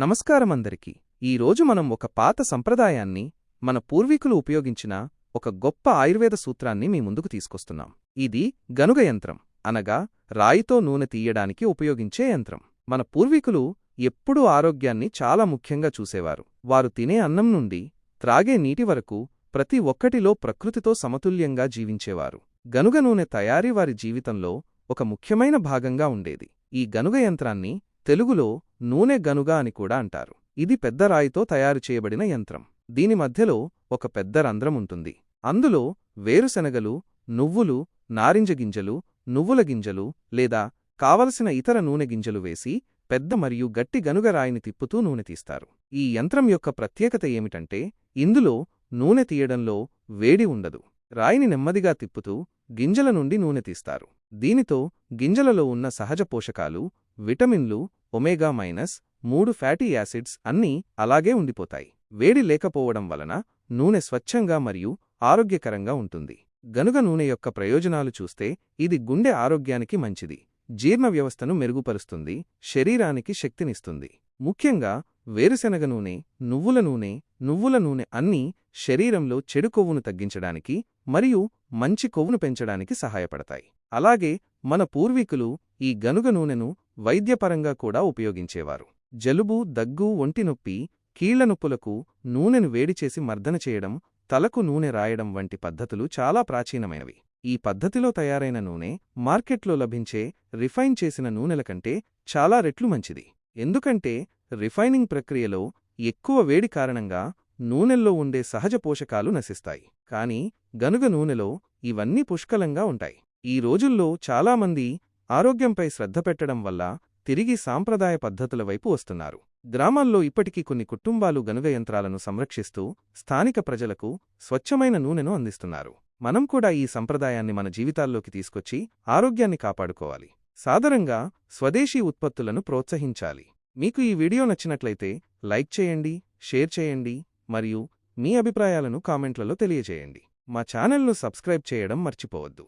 నమస్కారమందరికీ. ఈరోజు మనం ఒక పాత సంప్రదాయాన్ని మన పూర్వీకులు ఉపయోగించిన ఒక గొప్ప ఆయుర్వేద సూత్రాన్ని మీ ముందుకు తీసుకొస్తున్నాం. ఇది గనుగ యంత్రం అనగా రాయితో నూనె తీయడానికి ఉపయోగించే యంత్రం. మన పూర్వీకులు ఎప్పుడూ ఆరోగ్యాన్ని చాలా ముఖ్యంగా చూసేవారు. వారు తినే అన్నం నుండి త్రాగే నీటి వరకు ప్రతి ఒక్కటిలో ప్రకృతితో సమతుల్యంగా జీవించేవారు. గనుగ నూనె తయారీ వారి జీవితంలో ఒక ముఖ్యమైన భాగంగా ఉండేది. ఈ గనుగ యంత్రాన్ని తెలుగులో నూనె గనుగ అని కూడా అంటారు. ఇది పెద్ద రాయితో తయారు చేయబడిన యంత్రం. దీని మధ్యలో ఒక పెద్ద రంధ్రం ఉంటుంది. అందులో వేరుశనగలు నువ్వులు నారింజ గింజలు నువ్వుల గింజలు లేదా కావలసిన ఇతర నూనె గింజలు వేసి పెద్ద మరియు గట్టి గనుగ రాయిని తిప్పుతూ నూనె తీస్తారు. ఈ యంత్రం యొక్క ప్రత్యేకత ఏమిటంటే ఇందులో నూనె తీయడంలో వేడి ఉండదు. రాయిని నెమ్మదిగా తిప్పుతూ గింజల నుండి నూనె తీస్తారు. దీనితో గింజలలో ఉన్న సహజ పోషకాలు విటమిన్లు ఒమేగా మైనస్ మూడు ఫ్యాటీ యాసిడ్స్ అన్నీ అలాగే ఉండిపోతాయి. వేడి లేకపోవడం వలన నూనె స్వచ్ఛంగా మరియు ఆరోగ్యకరంగా ఉంటుంది. గనుగ నూనె యొక్క ప్రయోజనాలు చూస్తే ఇది గుండె ఆరోగ్యానికి మంచిది. జీర్ణ వ్యవస్థను మెరుగుపరుస్తుంది శరీరానికి శక్తినిస్తుంది. ముఖ్యంగా వేరుశెనగ నూనె నువ్వుల నూనె నువ్వుల నూనె అన్నీ శరీరంలో చెడు కొవ్వును తగ్గించడానికి మరియు మంచి కొవ్వును పెంచడానికి సహాయపడతాయి. అలాగే మన పూర్వీకులు ఈ గనుగ నూనెను వైద్యపరంగా కూడా ఉపయోగించేవారు. జలుబు దగ్గు ఒంటినొప్పి కీళ్ళనొప్పులకు నూనెను వేడిచేసి మర్దన చేయడం తలకు నూనె రాయడం వంటి పద్ధతులు చాలా ప్రాచీనమైనవి. ఈ పద్ధతిలో తయారైన నూనె మార్కెట్లో లభించే రిఫైన్ చేసిన నూనెల కంటే చాలా రెట్లు మంచిది. ఎందుకంటే రిఫైనింగ్ ప్రక్రియలో ఎక్కువ వేడి కారణంగా నూనెల్లో ఉండే సహజ పోషకాలు నశిస్తాయి. కాని గనుగ నూనెలో ఇవన్నీ పుష్కలంగా ఉంటాయి. ఈ రోజుల్లో చాలామంది ఆరోగ్యంపై శ్రద్ధ పెట్టడం వల్ల తిరిగి సాంప్రదాయ పద్ధతుల వైపు వస్తున్నారు. గ్రామాల్లో ఇప్పటికీ కొన్ని కుటుంబాలు గనుగ యంత్రాలను సంరక్షిస్తూ స్థానిక ప్రజలకు స్వచ్ఛమైన నూనెను అందిస్తున్నారు. మనం కూడా ఈ సంప్రదాయాన్ని మన జీవితాల్లోకి తీసుకొచ్చి ఆరోగ్యాన్ని కాపాడుకోవాలి. సాధారంగా స్వదేశీ ఉత్పత్తులను ప్రోత్సహించాలి. మీకు ఈ వీడియో నచ్చినట్లయితే లైక్ చేయండి షేర్ చేయండి మరియు మీ అభిప్రాయాలను కామెంట్లలో తెలియజేయండి. మా ఛానల్ను సబ్స్క్రైబ్ చేయడం మర్చిపోవద్దు.